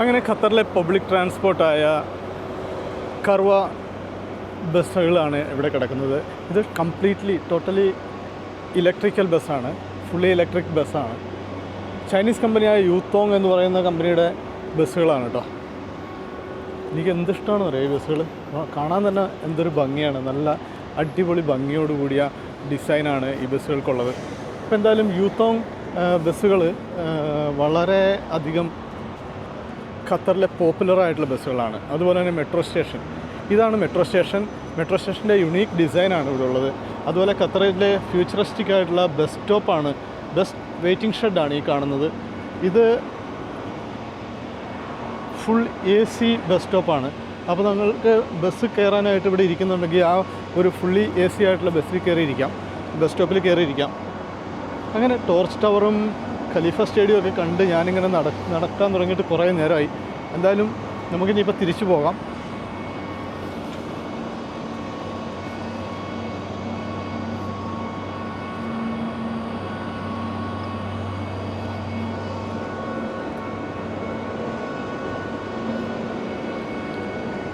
അങ്ങനെ ഖത്തറിലെ public ട്രാൻസ്പോർട്ടായ Karwa ബസ്സുകളാണ് ഇവിടെ കിടക്കുന്നത്. ഇത് കംപ്ലീറ്റ്ലി ടോട്ടലി ഇലക്ട്രിക്കൽ ബസ്സാണ്. ഫുള്ളി ഇലക്ട്രിക് ബസ്സാണ്. ചൈനീസ് കമ്പനിയായ യൂത്തോങ് എന്ന് പറയുന്ന കമ്പനിയുടെ ബസ്സുകളാണ് കേട്ടോ എനിക്ക് എന്തിഷ്ടമാണെന്ന് അറിയാം ഈ ബസ്സുകൾ? കാണാൻ തന്നെ എന്തൊരു ഭംഗിയാണ്. നല്ല അടിപൊളി ഭംഗിയോട് കൂടിയ ഡിസൈനാണ് ഈ ബസ്സുകൾക്കുള്ളത്. അപ്പോൾ എന്തായാലും യൂത്തോങ് ബസ്സുകൾ വളരെ അധികം ഖത്തറിലെ പോപ്പുലർ ആയിട്ടുള്ള ബസ്സുകളാണ്. അതുപോലെ തന്നെ മെട്രോ സ്റ്റേഷൻ ഇതാണ് മെട്രോ സ്റ്റേഷൻ മെട്രോ സ്റ്റേഷന്റെ യുണീക്ക് ഡിസൈനാണ് ഇവിടെ ഉള്ളത്. അതുപോലെ ഖത്തറിലെ ഫ്യൂച്ചറിസ്റ്റിക് ആയിട്ടുള്ള ബസ് സ്റ്റോപ്പാണ് ബസ് വെയിറ്റിംഗ് ഷെഡാണ് ഈ കാണുന്നത്. ഇത് ഫുൾ എ സി ബസ് സ്റ്റോപ്പാണ് അപ്പോൾ നിങ്ങൾക്ക് ബസ് കയറാനായിട്ട് ഇവിടെ ഇരിക്കുന്നുണ്ടെങ്കിൽ ആ ഒരു ഫുള്ളി എ സി ആയിട്ടുള്ള ബസ്സിൽ കയറിയിരിക്കാം. ബസ് സ്റ്റോപ്പിൽ കയറിയിരിക്കാം. അങ്ങനെ ടോർച്ച് ടവറും ഖലീഫ സ്റ്റേഡിയം ഒക്കെ കണ്ട് ഞാനിങ്ങനെ നട നടക്കാൻ തുടങ്ങിയിട്ട് കുറേ നേരമായി. എന്തായാലും നമുക്കിനി നമുക്കിനിയിപ്പോൾ തിരിച്ചു പോകാം.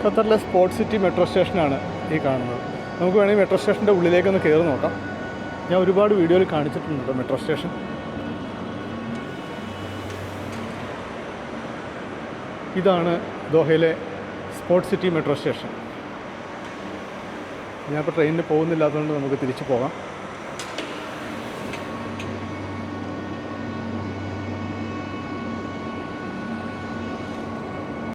ഖത്തറിലെ സ്പോർട്സ് സിറ്റി മെട്രോ സ്റ്റേഷനാണ് ഈ കാണുന്നത്. നമുക്ക് വേണമെങ്കിൽ മെട്രോ സ്റ്റേഷന്റെ ഉള്ളിലേക്കൊന്ന് കയറി നോക്കാം. ഞാൻ ഒരുപാട് വീഡിയോയിൽ കാണിച്ചിട്ടുണ്ട് മെട്രോ സ്റ്റേഷൻ. ഇതാണ് ദോഹയിലെ സ്പോർട്സ് സിറ്റി മെട്രോ സ്റ്റേഷൻ. ഞാനിപ്പോൾ ട്രെയിനിന് പോകുന്നില്ലാത്തതുകൊണ്ട് നമുക്ക് തിരിച്ചു പോകാം.